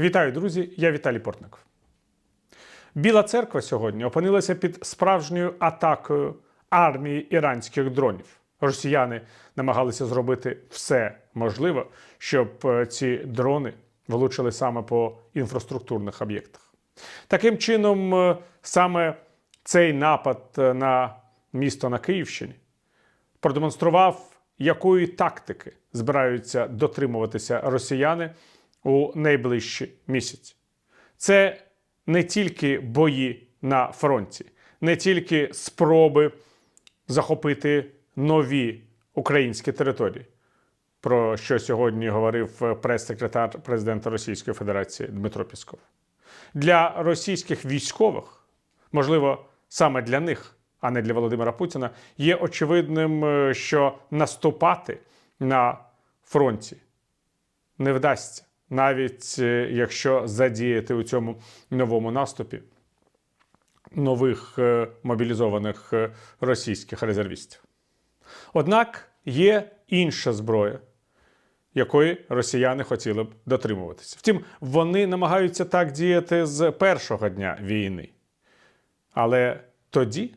Вітаю, друзі! Я Віталій Портников. Біла церква сьогодні опинилася під справжньою атакою армії іранських дронів. Росіяни намагалися зробити все можливе, щоб е, ці дрони влучили саме по інфраструктурних об'єктах. Таким чином, е, саме цей напад е, на місто на Київщині продемонстрував, якої тактики збираються дотримуватися росіяни у найближчі місяці. Це не тільки бої на фронті, не тільки спроби захопити нові українські території, про що сьогодні говорив прес-секретар президента Російської Федерації Дмитро Пісков. Для російських військових, можливо, саме для них, а не для Володимира Путіна, є очевидним, е, що наступати на фронті не вдасться, навіть е, якщо задіяти у цьому новому наступі нових е, мобілізованих е, російських резервістів. Однак є інша зброя, якої росіяни хотіли б дотримуватися. Втім, вони намагаються так діяти з першого дня війни. Але тоді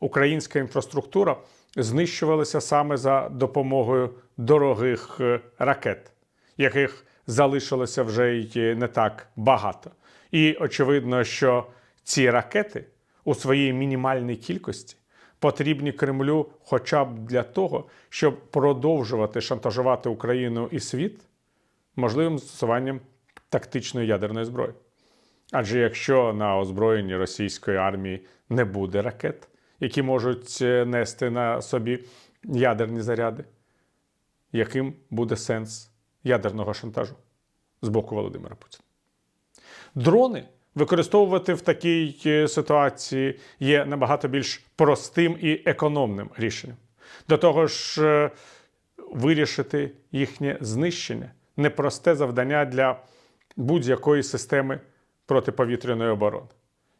українська інфраструктура знищувалася саме за допомогою дорогих ракет, яких залишилося вже й не так багато. І очевидно, що ці ракети у своїй мінімальній кількості потрібні Кремлю хоча б для того, щоб продовжувати шантажувати Україну і світ можливим застосуванням тактичної ядерної зброї. Адже якщо на озброєнні російської армії не буде ракет, які можуть е, нести на собі ядерні заряди, яким буде сенс ядерного шантажу з боку Володимира Путіна? Дрони використовувати в такій е, ситуації є набагато більш простим і економним рішенням. До того ж, е, вирішити їхнє знищення непросте завдання для будь-якої системи протиповітряної оборони,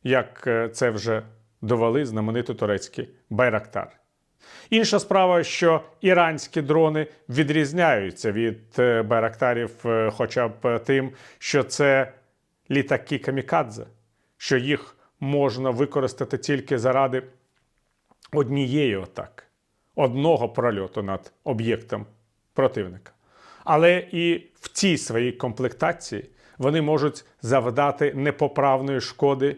як е, це вже довели знаменито турецькі байрактари. Інша справа, що іранські дрони відрізняються від е, байрактарів, е, хоча б тим, що це літаки камікадзе, що їх можна використати тільки заради однієї атаки, одного прольоту над об'єктом противника. Але і в цій своїй комплектації вони можуть завдати непоправної шкоди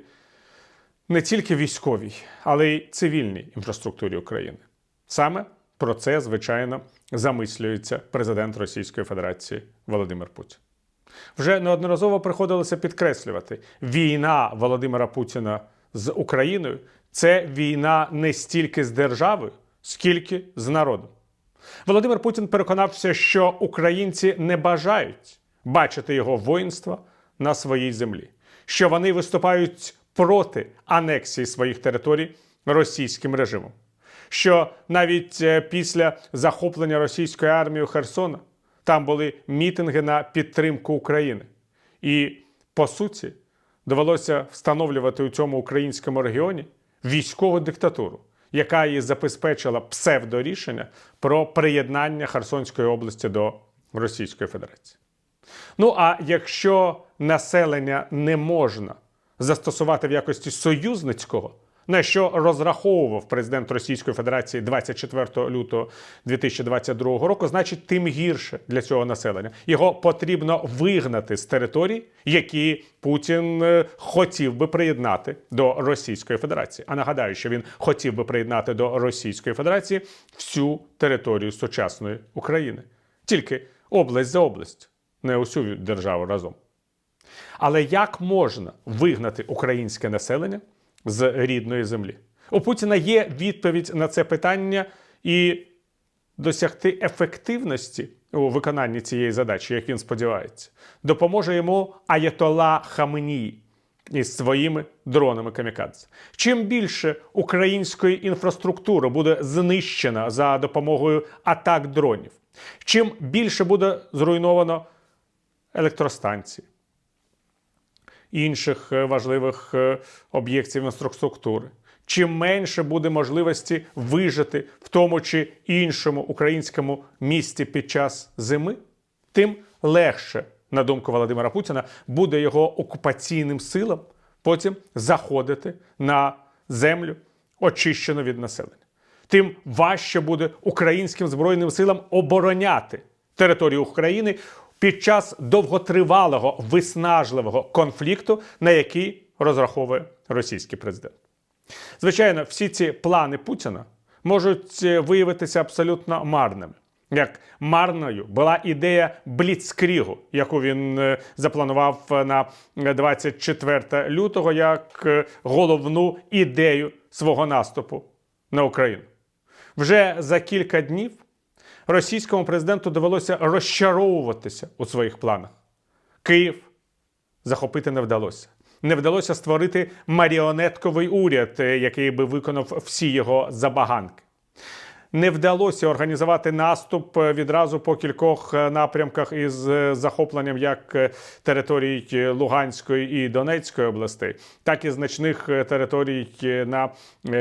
не тільки військовій, але й цивільній інфраструктурі України. Саме про це, звичайно, замислюється президент Російської Федерації Володимир Путін. Вже неодноразово приходилося підкреслювати, війна Володимира Путіна з Україною це війна не стільки з державою, скільки з народом. Володимир Путін переконався, що українці не бажають бачити його воїнства на своїй землі, що вони виступають проти анексії своїх територій російським режимом. Що навіть е, після захоплення російською армією Херсона там були мітинги на підтримку України. І по суті довелося встановлювати у цьому українському регіоні військову диктатуру, яка їй забезпечила псевдорішення про приєднання Херсонської області до Російської Федерації. Ну а якщо населення не можна застосувати в якості союзницького, на що розраховував президент Російської Федерації 24 лютого 2022 року, значить, тим гірше для цього населення. Його потрібно вигнати з територій, які Путін е, хотів би приєднати до Російської Федерації. А нагадаю, що він хотів би приєднати до Російської Федерації всю територію сучасної України, тільки область за область, не усю державу разом. Але як можна вигнати українське населення з рідної землі? У Путіна є відповідь на це питання і досягти ефективності у виконанні цієї задачі, як він сподівається, допоможе йому Аятола Хаменії із своїми дронами камікадзе. Чим більше української інфраструктури буде знищена за допомогою атак дронів, чим більше буде зруйновано електростанцій, інших е, важливих е, об'єктів інфраструктури. Чим менше буде можливості вижити в тому чи іншому українському місті під час зими, тим легше на думку Володимира Путіна, буде його окупаційним силам потім заходити на землю, очищену від населення. Тим важче буде українським збройним силам обороняти територію України під час довготривалого виснажливого конфлікту, на який розраховує російський президент. Звичайно, всі ці плани Путіна можуть е, виявитися абсолютно марними. Як марною була ідея Бліцкрігу, яку він е, запланував на 24 лютого як е, головну ідею свого наступу на Україну. Вже за кілька днів російському президенту довелося розчаровуватися у своїх планах. Київ захопити не вдалося. Не вдалося створити маріонетковий уряд, е, який би виконав всі його забаганки. Не вдалося організувати наступ е, відразу по кількох е, напрямках із захопленням як територій Луганської і Донецької областей, так і значних територій на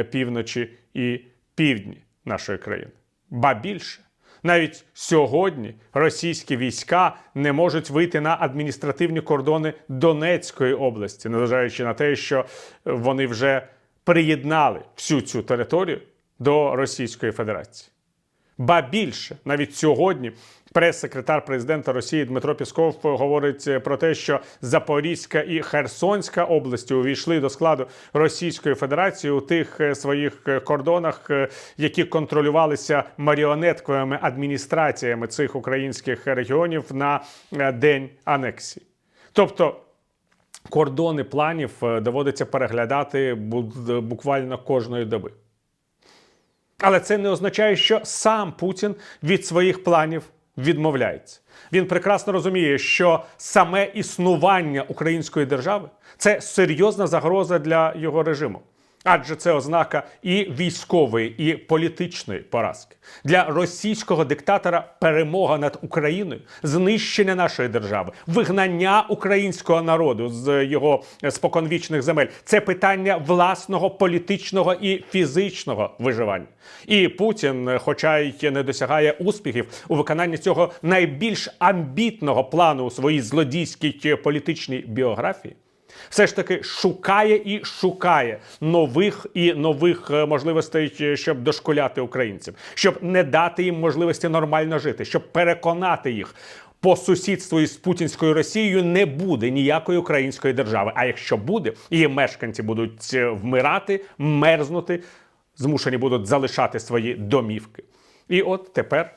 півночі і півдні нашої країни. Ба більше. Навіть сьогодні російські війська не можуть вийти на адміністративні кордони Донецької області, незважаючи на те, що вони вже приєднали всю цю територію до Російської Федерації. Ба більше, навіть сьогодні прес-секретар президента Росії Дмитро Пісков говорить про те, що Запорізька і Херсонська області увійшли до складу Російської Федерації у тих е, своїх е, кордонах, е, які контролювалися маріонетковими адміністраціями цих українських регіонів на день анексії. Тобто кордони планів доводиться переглядати буквально кожної доби. Але це не означає, що сам Путін від своїх планів відмовляється. Він прекрасно розуміє, що саме існування української держави це серйозна загроза для його режиму. Адже це ознака і військової, і політичної поразки для російського диктатора. Перемога над Україною, знищення нашої держави, вигнання українського народу з його споконвічних земель це питання власного політичного і фізичного виживання. І Путін, хоча й не досягає успіхів у виконанні цього найбільш амбітного плану у своїй злодійській політичній біографії все ж таки шукає і шукає нових і нових е, можливостей, е, щоб дошкуляти українцям, щоб не дати їм можливості нормально жити, щоб переконати їх. По сусідству із путінською Росією не буде ніякої української держави. А якщо буде, її мешканці будуть е, вмирати, мерзнути, змушені будуть залишати свої домівки. І от тепер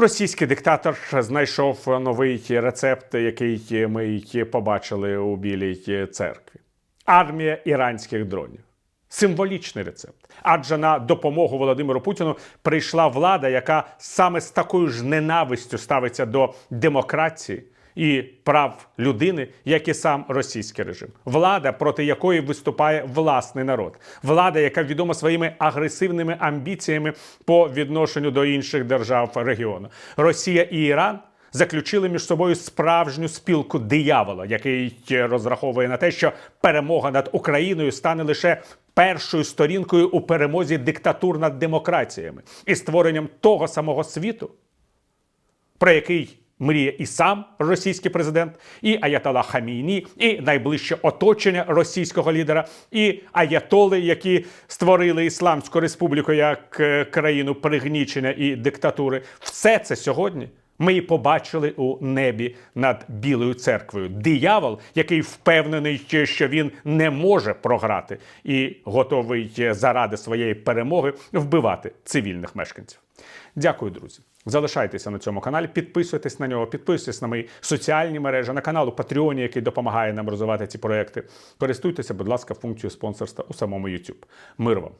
Російський диктатор знайшов новий рецепт, який ми побачили у Білій церкві: армія іранських дронів. Символічний рецепт. Адже на допомогу Володимиру Путіну прийшла влада, яка саме з такою ж ненавистю ставиться до демократії і прав людини, як і сам російський режим. Влада, проти якої виступає власний народ. Влада, яка відома своїми агресивними амбіціями по відношенню до інших держав регіону. Росія і Іран. Заключили між собою справжню спілку диявола, який розраховує на те, що перемога над Україною стане лише першою сторінкою у перемозі диктатур над демократіями і створенням того самого світу, про який мріє і сам російський президент, і Аятолла Хамійні, і найближче оточення російського лідера, і аятоли, які створили Ісламську республіку як е, країну пригнічення і диктатури. Все це сьогодні. Ми і побачили у небі над Білою церквою. Диявол, який впевнений, що він не може програти, і готовий заради своєї перемоги вбивати цивільних мешканців. Дякую, друзі. Залишайтеся на цьому каналі, підписуйтесь на нього, підписуйтесь на мої соціальні мережі, на канал у Патреоні, який допомагає нам розвивати ці проекти. Користуйтеся, будь ласка, функцією спонсорства у самому YouTube. Мир вам!